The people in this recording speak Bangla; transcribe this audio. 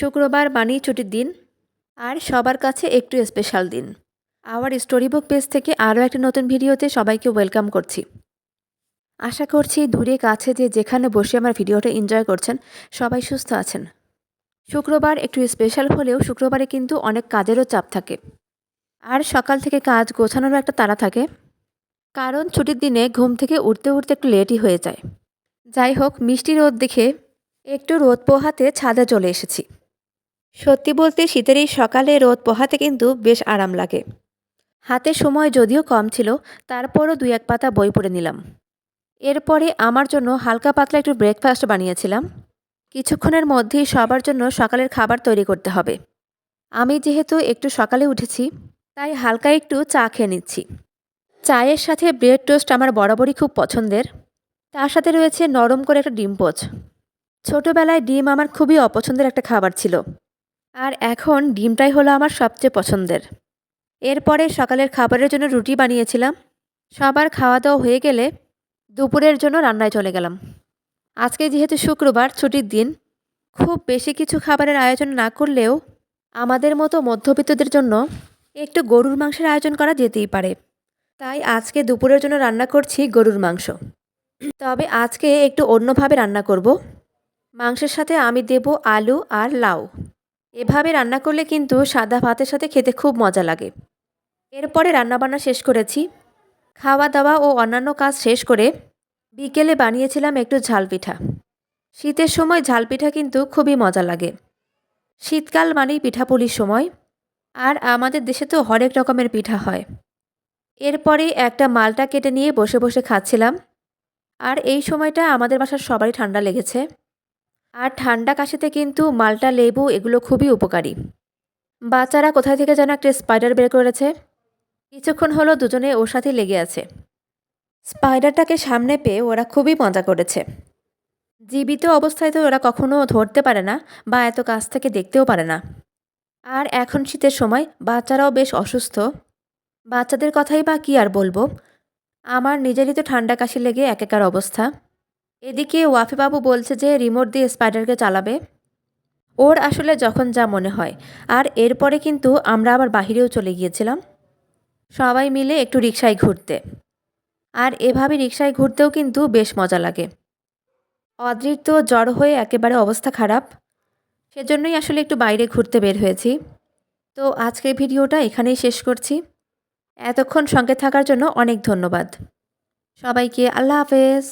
শুক্রবার মানেই ছুটির দিন, আর সবার কাছে একটু স্পেশাল দিন। আমার স্টোরি বুক পেজ থেকে আরও একটা নতুন ভিডিওতে সবাইকে ওয়েলকাম করছি। আশা করছি দূরে কাছে যে যেখানে বসে আমার ভিডিওটা এনজয় করছেন, সবাই সুস্থ আছেন। শুক্রবার একটু স্পেশাল হলেও শুক্রবারে কিন্তু অনেক কাজেরও চাপ থাকে। আর সকাল থেকে কাজ গোছানোরও একটা তাড়া থাকে, কারণ ছুটির দিনে ঘুম থেকে উঠতে উঠতে একটু লেটই হয়ে যায়। যাই হোক, মিষ্টি রোদ দেখে একটু রোদ পোহাতে ছাদে চলে এসেছি। সত্যি বলতে শীতের এই সকালে রোদ পোহাতে কিন্তু বেশ আরাম লাগে। হাতে সময় যদিও কম ছিল, তারপরও দুই এক পাতা বই পড়ে নিলাম। এরপরে আমার জন্য হালকা পাতলা একটু ব্রেকফাস্ট বানিয়েছিলাম। কিছুক্ষণের মধ্যেই সবার জন্য সকালের খাবার তৈরি করতে হবে। আমি যেহেতু একটু সকালে উঠেছি, তাই হালকা একটু চা খেয়ে নিচ্ছি। চায়ের সাথে ব্রেড টোস্ট আমার বরাবরই খুব পছন্দের। তার সাথে রয়েছে নরম করে একটা ডিম পোচ। ছোটোবেলায় ডিম আমার খুবই অপছন্দের একটা খাবার ছিল। আর এখন ডিমটাই হলো আমার সবচেয়ে পছন্দের। এরপরে সকালের খাবারের জন্য রুটি বানিয়েছিলাম। সবার খাওয়া দাওয়া হয়ে গেলে দুপুরের জন্য রান্নায় চলে গেলাম। আজকে যেহেতু শুক্রবার, ছুটির দিন, খুব বেশি কিছু খাবারের আয়োজন না করলেও আমাদের মতো মধ্যবিত্তদের জন্য একটু গরুর মাংসের আয়োজন করা যেতেই পারে। তাই আজকে দুপুরের জন্য রান্না করছি গরুর মাংস। তবে আজকে একটু অন্যভাবে রান্না করব। মাংসের সাথে আমি দেব আলু আর লাউ। এভাবে রান্না করলে কিন্তু সাদা ভাতের সাথে খেতে খুব মজা লাগে। এরপরে রান্নাবান্না শেষ করেছি। খাওয়া দাওয়া ও অন্যান্য কাজ শেষ করে বিকেলে বানিয়েছিলাম একটু ঝাল পিঠা। শীতের সময় ঝাল পিঠা কিন্তু খুবই মজা লাগে। শীতকাল মানেই পিঠাপুলির সময়। আর আমাদের দেশে তো হরেক রকমের পিঠা হয়। এরপরে একটা মালটা কেটে নিয়ে বসে বসে খাচ্ছিলাম। আর এই সময়টা আমাদের বাসার সবারই ঠান্ডা লেগেছে। আর ঠান্ডা কাশিতে কিন্তু মালটা, লেবু এগুলো খুবই উপকারী। বাচ্চারা কোথায় থেকে যেন একটা স্পাইডার বের করেছে। কিছুক্ষণ হলো দুজনে ওর সাথে লেগে আছে। স্পাইডারটাকে সামনে পেয়ে ওরা খুবই মজা করেছে। জীবিত অবস্থায় তো ওরা কখনো ধরতে পারে না বা এত কাছ থেকে দেখতেও পারে না। আর এখন শীতের সময় বাচ্চারাও বেশ অসুস্থ। বাচ্চাদের কথাই বা কী আর বলব? আমার নিজেরই তো ঠান্ডা কাশি লেগে একাকার অবস্থা। এদিকে ওয়াফিবাবু বলছে যে রিমোট দিয়ে স্পাইডারকে চালাবে। ওর আসলে যখন যা মনে হয়। আর এরপরে কিন্তু আমরা আবার বাহিরেও চলে গিয়েছিলাম। সবাই মিলে একটু রিক্সায় ঘুরতে। আর এভাবে রিক্সায় ঘুরতেও কিন্তু বেশ মজা লাগে। অদ্রির তো জ্বর হয়ে একেবারে অবস্থা খারাপ। সেজন্যই আসলে একটু বাইরে ঘুরতে বের হয়েছি। তো আজকের ভিডিওটা এখানেই শেষ করছি। এতক্ষণ সঙ্গে থাকার জন্য অনেক ধন্যবাদ। সবাইকে আল্লাহ হাফেজ।